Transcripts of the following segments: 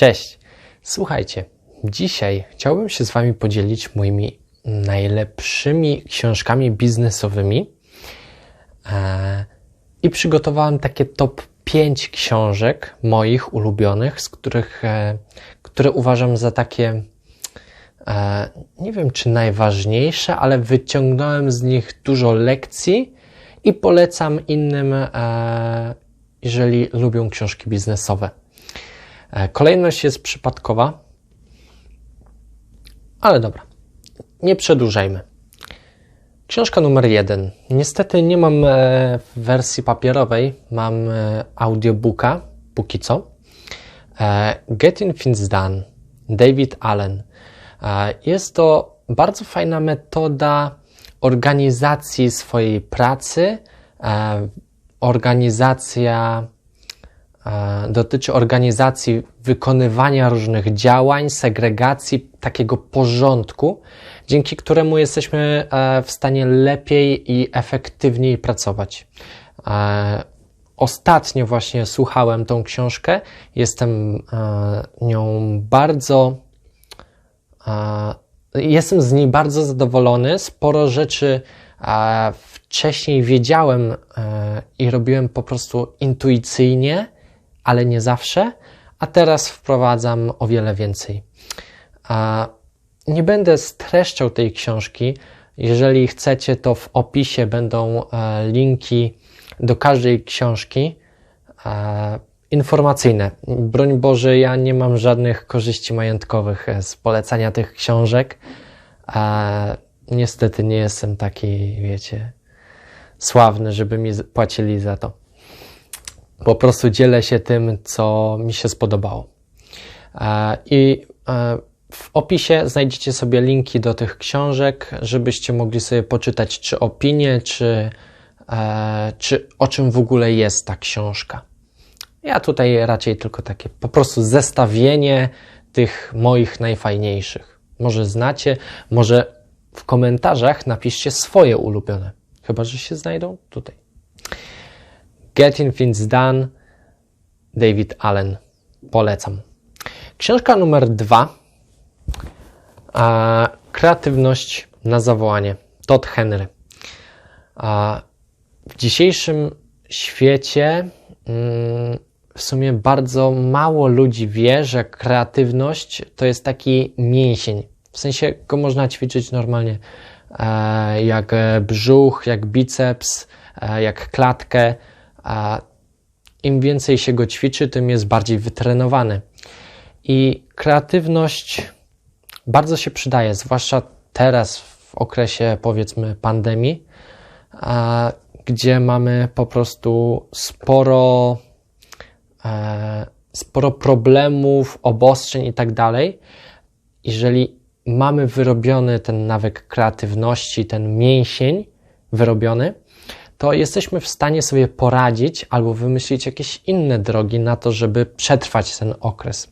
Cześć. Słuchajcie, dzisiaj chciałbym się z Wami podzielić moimi najlepszymi książkami biznesowymi e, i przygotowałem takie top 5 książek moich ulubionych, z których, e, które uważam za takie e, nie wiem czy najważniejsze, ale wyciągnąłem z nich dużo lekcji i polecam innym, jeżeli lubią książki biznesowe. E, kolejność jest przypadkowa, ale dobra, nie przedłużajmy. Książka numer jeden. Niestety nie mam e, wersji papierowej, mam e, audiobooka, póki co. Getting Things Done, David Allen. Jest to bardzo fajna metoda organizacji swojej pracy, organizacja dotyczy organizacji wykonywania różnych działań, segregacji, takiego porządku, dzięki któremu jesteśmy e, w stanie lepiej i efektywniej pracować. E, ostatnio właśnie słuchałem tą książkę, jestem nią bardzo, jestem z niej bardzo zadowolony. Sporo rzeczy wcześniej wiedziałem i robiłem po prostu intuicyjnie ale nie zawsze, a teraz wprowadzam o wiele więcej. Nie będę streszczał tej książki. Jeżeli chcecie, to w opisie będą e, linki do każdej książki e, informacyjne. Broń Boże, ja nie mam żadnych korzyści majątkowych e, z polecania tych książek. Niestety nie jestem taki, wiecie, sławny, żeby mi płacili za to. Po prostu dzielę się tym, co mi się spodobało. E, I e, w opisie znajdziecie sobie linki do tych książek, żebyście mogli sobie poczytać, czy opinie, czy, e, czy o czym w ogóle jest ta książka. Ja tutaj raczej tylko takie po prostu zestawienie tych moich najfajniejszych. Może znacie, może w komentarzach napiszcie swoje ulubione. Chyba, że się znajdą tutaj. Getting Things Done, David Allen. Polecam. Książka numer dwa. kreatywność na zawołanie. Todd Henry. w dzisiejszym świecie mm, w sumie bardzo mało ludzi wie, że kreatywność to jest taki mięsień. W sensie go można ćwiczyć normalnie e, jak brzuch, jak biceps, e, jak klatkę a im więcej się go ćwiczy, tym jest bardziej wytrenowany. I kreatywność bardzo się przydaje, zwłaszcza teraz w okresie powiedzmy pandemii, a, gdzie mamy po prostu sporo, e, sporo problemów, obostrzeń i tak dalej. Jeżeli mamy wyrobiony ten nawyk kreatywności, ten mięsień wyrobiony, to jesteśmy w stanie sobie poradzić albo wymyślić jakieś inne drogi na to, żeby przetrwać ten okres.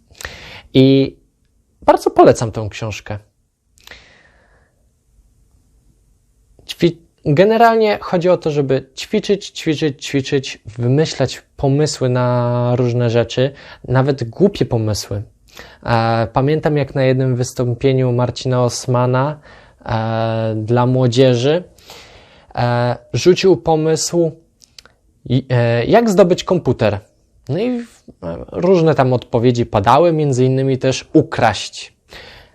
I bardzo polecam tę książkę. Generalnie chodzi o to, żeby ćwiczyć, ćwiczyć, ćwiczyć, wymyślać pomysły na różne rzeczy, nawet głupie pomysły. E, pamiętam, jak na jednym wystąpieniu Marcina Osmana e, dla młodzieży rzucił pomysł, e, jak zdobyć komputer. No i e, różne tam odpowiedzi padały, między innymi też ukraść.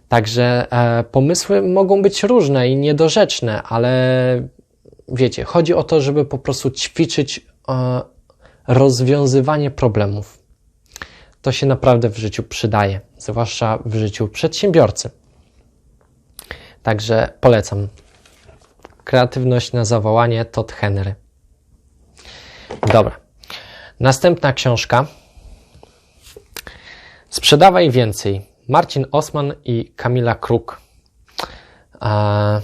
Także pomysły mogą być różne i niedorzeczne, ale wiecie, chodzi o to, żeby po prostu ćwiczyć rozwiązywanie problemów. To się naprawdę w życiu przydaje, zwłaszcza w życiu przedsiębiorcy. Także polecam Kreatywność na zawołanie Todd Henry. Dobra. Następna książka. Sprzedawaj więcej. Marcin Osman i Kamila Kruk. A,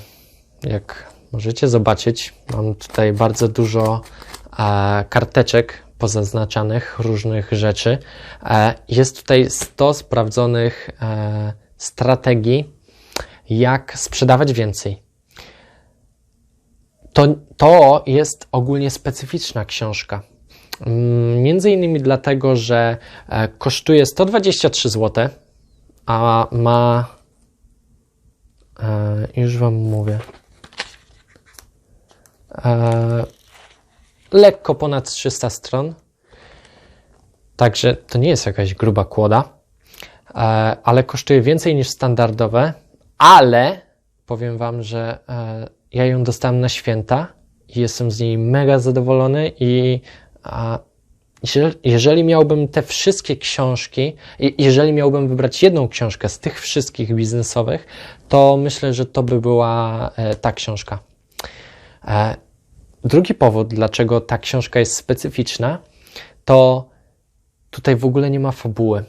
jak możecie zobaczyć, mam tutaj bardzo dużo karteczek pozaznaczanych różnych rzeczy. Jest tutaj 100 sprawdzonych e, strategii, jak sprzedawać więcej. To, to jest ogólnie specyficzna książka. Mm, Między innymi dlatego, że e, kosztuje 123 zł, a ma. e, Już Wam mówię. E, Lekko ponad 300 stron. Także to nie jest jakaś gruba kłoda, ale kosztuje więcej niż standardowe. Ale powiem Wam, że ja ją dostałem na święta i jestem z niej mega zadowolony i a, jeżeli, miałbym te wszystkie książki, jeżeli miałbym wybrać jedną książkę z tych wszystkich biznesowych, to myślę, że to by była e, ta książka. E, drugi powód, dlaczego ta książka jest specyficzna, to tutaj w ogóle nie ma fabuły.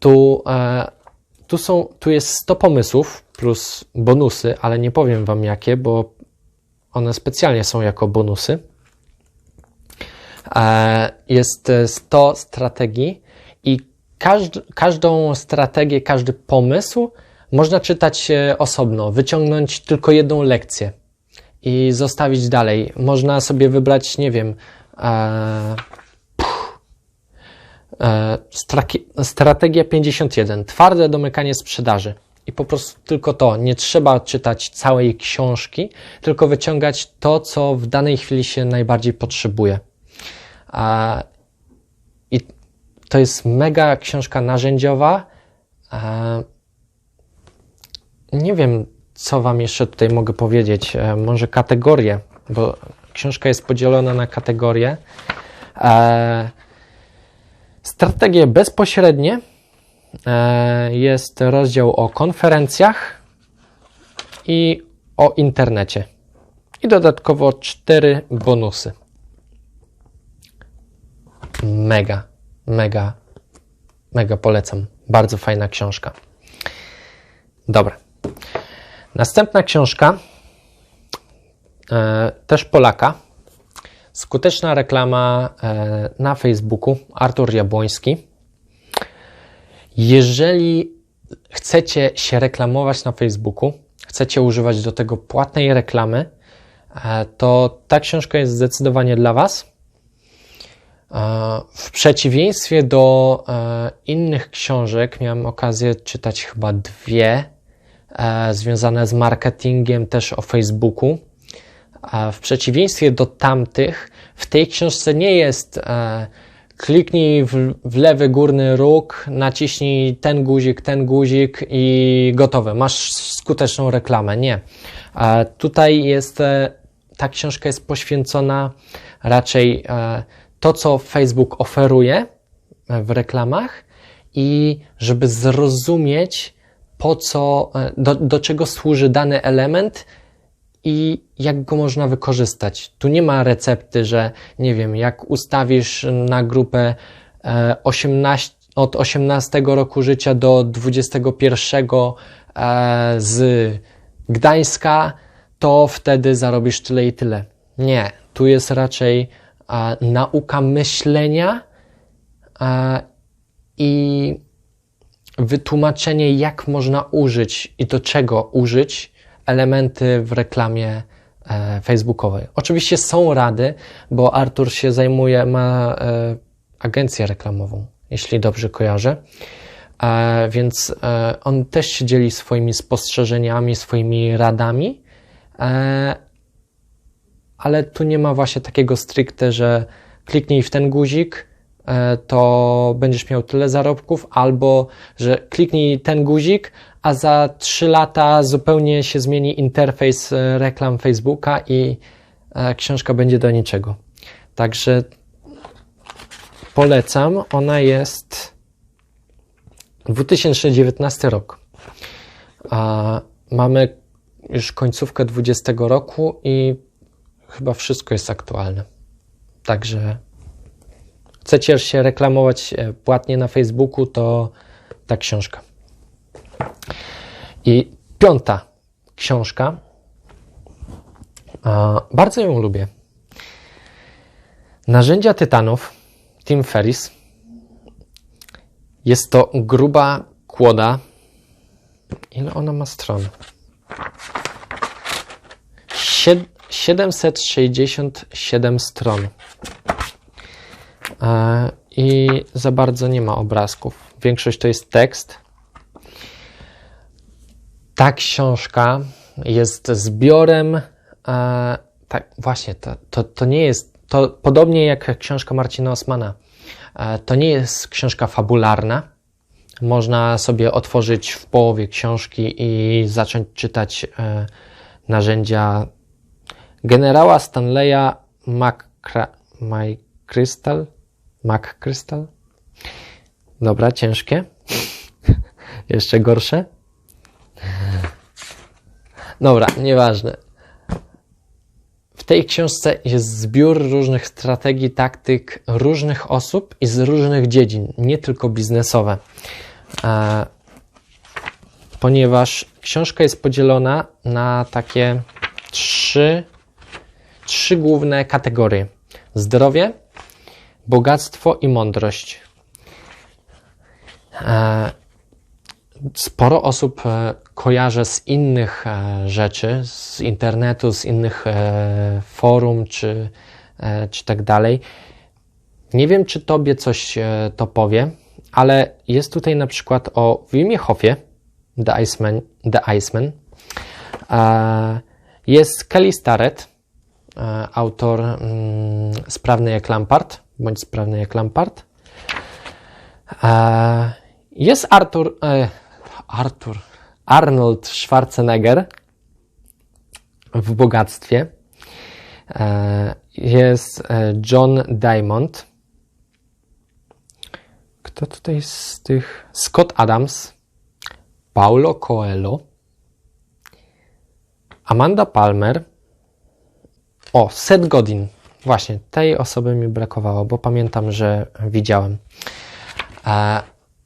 Tu, e, tu, są, tu jest 100 pomysłów plus bonusy, ale nie powiem Wam jakie, bo one specjalnie są jako bonusy. E, Jest e, 100 strategii i każd, każdą strategię, każdy pomysł można czytać e, osobno, wyciągnąć tylko jedną lekcję i zostawić dalej. Można sobie wybrać, nie wiem, e, E, Strategia 51. Twarde domykanie sprzedaży. I po prostu tylko to. Nie trzeba czytać całej książki, tylko wyciągać to, co w danej chwili się najbardziej potrzebuje. I to jest mega książka narzędziowa. E, Nie wiem, co Wam jeszcze tutaj mogę powiedzieć. E, Może kategorie, bo książka jest podzielona na kategorie. Strategie bezpośrednie e, jest rozdział o konferencjach i o internecie. I dodatkowo cztery bonusy. Mega, mega, mega polecam. Bardzo fajna książka. Dobra. Następna książka, e, też Polaka, Skuteczna reklama e, na Facebooku, Artur Jabłoński. Jeżeli chcecie się reklamować na Facebooku, chcecie używać do tego płatnej reklamy, e, to ta książka jest zdecydowanie dla Was. E, W przeciwieństwie do innych książek, miałem okazję czytać chyba dwie związane z marketingiem też o Facebooku. W przeciwieństwie do tamtych, w tej książce nie jest e, kliknij w, lewy górny róg, naciśnij ten guzik, ten guzik i gotowe, masz skuteczną reklamę. Nie. Tutaj jest, e, ta książka jest poświęcona raczej e, to, co Facebook oferuje w reklamach i żeby zrozumieć, po co, do, do czego służy dany element i jak go można wykorzystać. Tu nie ma recepty, że nie wiem, jak ustawisz na grupę e, 18, od 18 roku życia do 21 e, z Gdańska, to wtedy zarobisz tyle i tyle. Nie, tu jest raczej e, nauka myślenia e, i wytłumaczenie, jak można użyć i do czego użyć elementy w reklamie e, facebookowej. Oczywiście są rady, bo Artur się zajmuje, ma e, agencję reklamową, jeśli dobrze kojarzę. E, więc on też się dzieli swoimi spostrzeżeniami, swoimi radami, ale tu nie ma właśnie takiego stricte, że kliknij w ten guzik, to będziesz miał tyle zarobków, albo że kliknij ten guzik, a za 3 lata zupełnie się zmieni interfejs e, reklam Facebooka i e, książka będzie do niczego. Także polecam. Ona jest 2019 rok. Mamy już końcówkę 20 roku i chyba wszystko jest aktualne. Także chcecie się reklamować e, płatnie na Facebooku, to ta książka. I piąta książka. Bardzo ją lubię. Narzędzia Tytanów, Tim Ferris. Jest to gruba kłoda. Ile ona ma stron? Sied- 767 stron. e, i za bardzo nie ma obrazków. Większość to jest tekst. Ta książka jest zbiorem. E, tak, właśnie, to, to, to nie jest. To podobnie jak książka Marcina Osmana. E, to nie jest książka fabularna. Można sobie otworzyć w połowie książki i zacząć czytać e, narzędzia generała Stanleya McChrystal. McChrystal? Dobra, ciężkie. Jeszcze gorsze. Dobra, nieważne. W tej książce jest zbiór różnych strategii, taktyk różnych osób i z różnych dziedzin, nie tylko biznesowe. E, ponieważ książka jest podzielona na takie trzy, trzy główne kategorie: zdrowie, bogactwo i mądrość. E, sporo osób e, kojarzę z innych e, rzeczy, z internetu, z innych forum czy, czy tak dalej. Nie wiem, czy tobie coś to powie, ale jest tutaj na przykład o Wimie Hofie, The Iceman, The Iceman. Jest Kelly Starrett, autor mm, Sprawny jak Lampard, bądź sprawny jak Lampard. Jest Arthur, e, Arthur, Arnold Schwarzenegger w bogactwie. E, jest e, John Diamond. Kto tutaj z tych? Scott Adams, Paulo Coelho, Amanda Palmer, o, Seth Godin. Właśnie, tej osoby mi brakowało, bo pamiętam, że widziałem.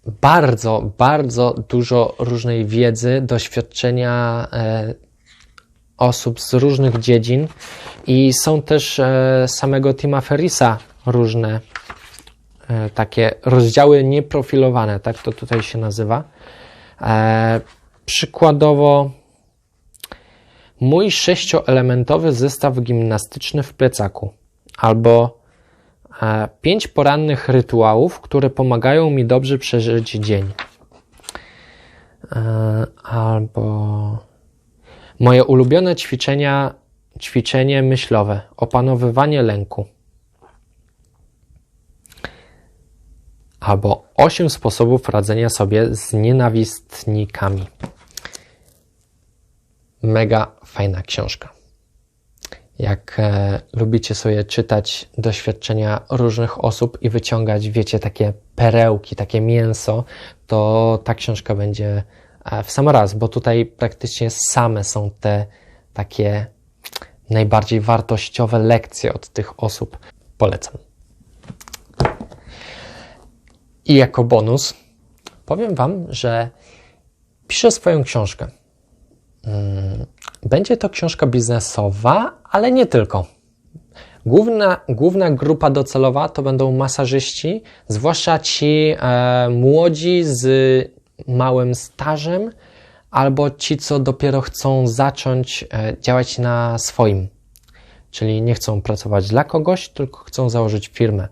Bardzo, bardzo dużo różnej wiedzy, doświadczenia e, osób z różnych dziedzin i są też e, samego Tima Ferrisa różne e, takie rozdziały nieprofilowane, tak to tutaj się nazywa. Przykładowo mój sześcioelementowy zestaw gimnastyczny w plecaku albo pięć porannych rytuałów, które pomagają mi dobrze przeżyć dzień. E, albo moje ulubione ćwiczenia, ćwiczenie myślowe, opanowywanie lęku. Albo osiem sposobów radzenia sobie z nienawistnikami. Mega fajna książka. Jak e, lubicie sobie czytać doświadczenia różnych osób i wyciągać, wiecie, takie perełki, takie mięso, to ta książka będzie e, w sam raz, bo tutaj praktycznie same są te takie najbardziej wartościowe lekcje od tych osób. Polecam. I jako bonus powiem Wam, że piszę swoją książkę. Mm, będzie to książka biznesowa, ale nie tylko. Główna, główna grupa docelowa to będą masażyści, zwłaszcza ci e, młodzi z małym stażem, albo ci, co dopiero chcą zacząć e, działać na swoim. Czyli nie chcą pracować dla kogoś, tylko chcą założyć firmę.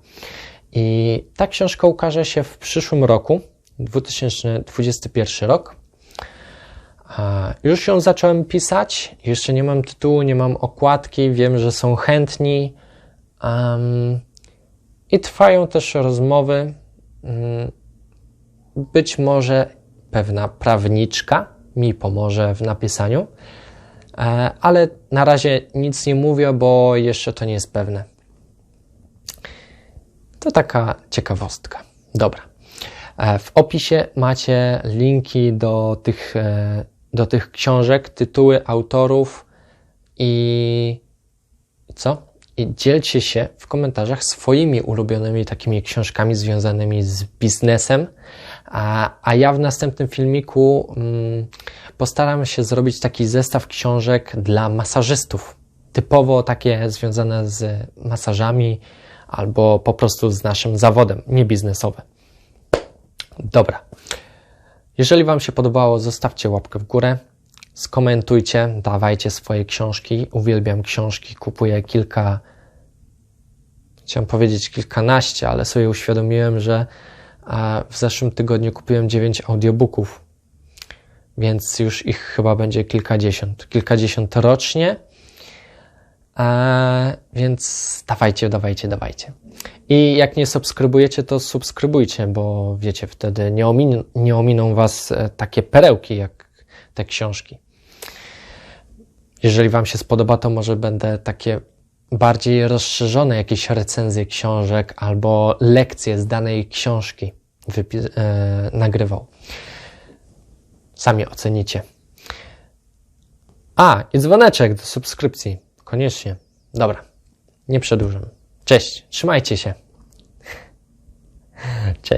I ta książka ukaże się w przyszłym roku, 2021 rok. Już ją zacząłem pisać, jeszcze nie mam tytułu, nie mam okładki, wiem, że są chętni um, i trwają też rozmowy. Um, być może pewna prawniczka mi pomoże w napisaniu, e, ale na razie nic nie mówię, bo jeszcze to nie jest pewne. To taka ciekawostka. Dobra. E, w opisie macie linki do tych e, do tych książek tytuły autorów i co? I dzielcie się w komentarzach swoimi ulubionymi takimi książkami związanymi z biznesem. A, a ja w następnym filmiku mm, postaram się zrobić taki zestaw książek dla masażystów. Typowo takie związane z masażami albo po prostu z naszym zawodem, nie biznesowe. Dobra. Jeżeli Wam się podobało, zostawcie łapkę w górę, skomentujcie, dawajcie swoje książki. Uwielbiam książki, kupuję kilka chciałem powiedzieć kilkanaście, ale sobie uświadomiłem, że e, w zeszłym tygodniu kupiłem 9 audiobooków, więc już ich chyba będzie kilkadziesiąt. Kilkadziesiąt rocznie. E, więc dawajcie, dawajcie, dawajcie. I jak nie subskrybujecie, to subskrybujcie, bo wiecie, wtedy nie, omin nie ominą Was e, takie perełki jak te książki. Jeżeli Wam się spodoba, to może będę takie bardziej rozszerzone jakieś recenzje książek albo lekcje z danej książki e, nagrywał. Sami ocenicie. A, i dzwoneczek do subskrypcji. Koniecznie. Dobra, nie przedłużam. Cześć, trzymajcie się. Cześć.